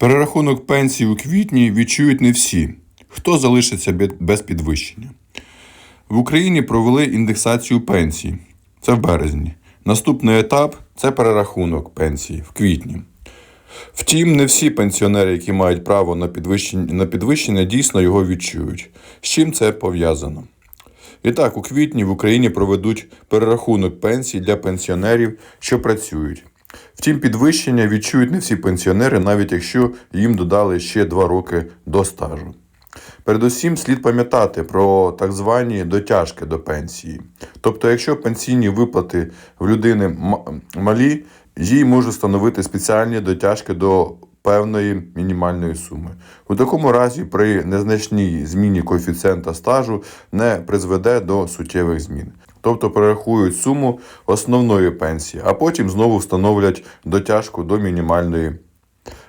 Перерахунок пенсій у квітні відчують не всі, хто залишиться без підвищення. В Україні провели індексацію пенсій. Це в березні. Наступний етап це перерахунок пенсії в квітні. Втім, не всі пенсіонери, які мають право на підвищення, на підвищення, дійсно його відчують. З чим це пов'язано? І так, у квітні в Україні проведуть перерахунок пенсій для пенсіонерів, що працюють. Втім, підвищення відчують не всі пенсіонери, навіть якщо їм додали ще 2 роки до стажу. Передусім слід пам'ятати про так звані дотяжки до пенсії. Тобто, якщо пенсійні виплати в людини малі, їй можуть становити спеціальні дотяжки до певної мінімальної суми. У такому разі при незначній зміні коефіцієнта стажу не призведе до суттєвих змін. Тобто перерахують суму основної пенсії, а потім знову встановлять дотяжку до мінімальної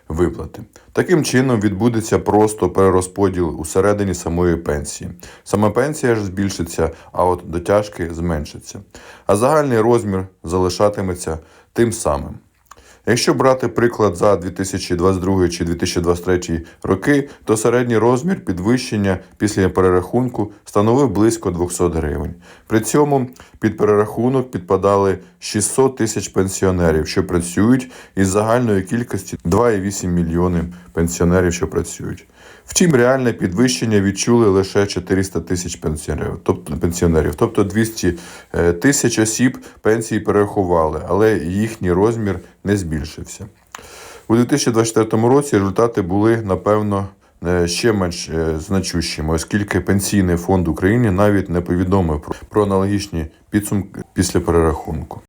виплати. Таким чином відбудеться просто перерозподіл усередині самої пенсії. Сама пенсія ж збільшиться, а от дотяжки зменшаться. А загальний розмір залишатиметься тим самим. Якщо брати приклад за 2022 чи 2023 роки, то середній розмір підвищення після перерахунку становив близько 200 гривень. При цьому під перерахунок підпадали 600 тисяч пенсіонерів, що працюють із загальної кількості 2,8 мільйони пенсіонерів, що працюють. Втім, реальне підвищення відчули лише 400 тисяч пенсіонерів, тобто пенсіонерів, тобто 200 е, тисяч осіб пенсії перерахували, але їхній розмір не збільшився. У 2024 році результати були, напевно, е, ще менш е, значущими, оскільки Пенсійний фонд України навіть не повідомив про аналогічні підсумки після перерахунку.